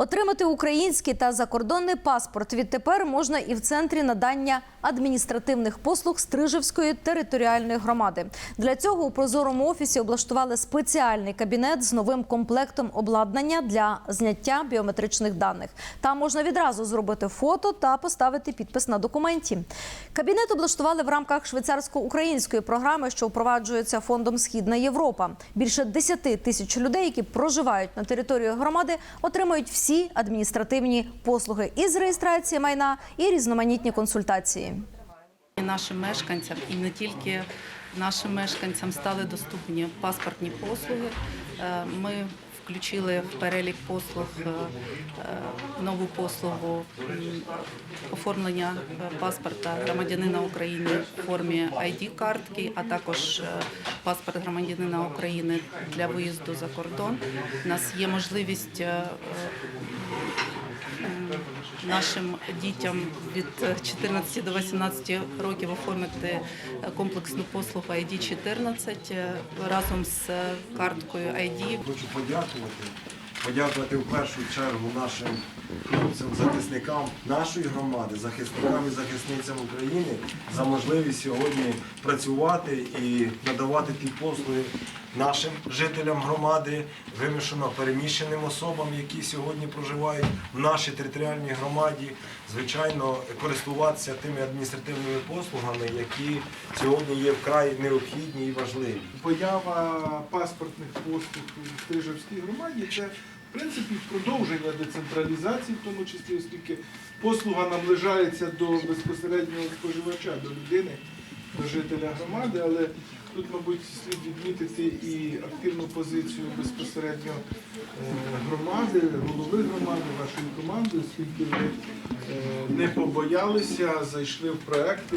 Отримати український та закордонний паспорт відтепер можна і в центрі надання адміністративних послуг Стрижевської територіальної громади. Для цього у прозорому офісі облаштували спеціальний кабінет з новим комплектом обладнання для зняття біометричних даних. Там можна відразу зробити фото та поставити підпис на документі. Кабінет облаштували в рамках швейцарсько-української програми, що впроваджується фондом Східна Європа. Більше 10 тисяч людей, які проживають на території громади, отримують всі адміністративні послуги із реєстрації майна і різноманітні консультації. Нашим мешканцям і не тільки нашим мешканцям стали доступні паспортні послуги. Е, Ми включили в перелік послуг е, е, нову послугу оформлення е, паспорта громадянина України в формі ID-картки, а також паспорт громадянина України для виїзду за кордон. У нас є можливість нашим дітям від 14 до 18 років оформити комплексну послугу ID 14 е, разом з карткою ID. Хочу подякувати. Подякувати в першу чергу нашим хлопцям, захисникам нашої громади, захисникам і захисницям України за можливість сьогодні працювати і надавати ті послуги нашим жителям громади, вимушено переміщеним особам, які сьогодні проживають в нашій територіальній громаді. Звичайно, користуватися тими адміністративними послугами, які сьогодні є вкрай необхідні і важливі. поява паспортних послуг у Стрижевській громаді це в принципі продовження децентралізації, в тому числі, оскільки послуга наближається до безпосереднього споживача, до людини, до жителя громади, але тут, мабуть, слід відмітити і активну позицію безпосередньо е, громади, голови громади, вашої команди, оскільки ви е, не побоялися, зайшли в проекти.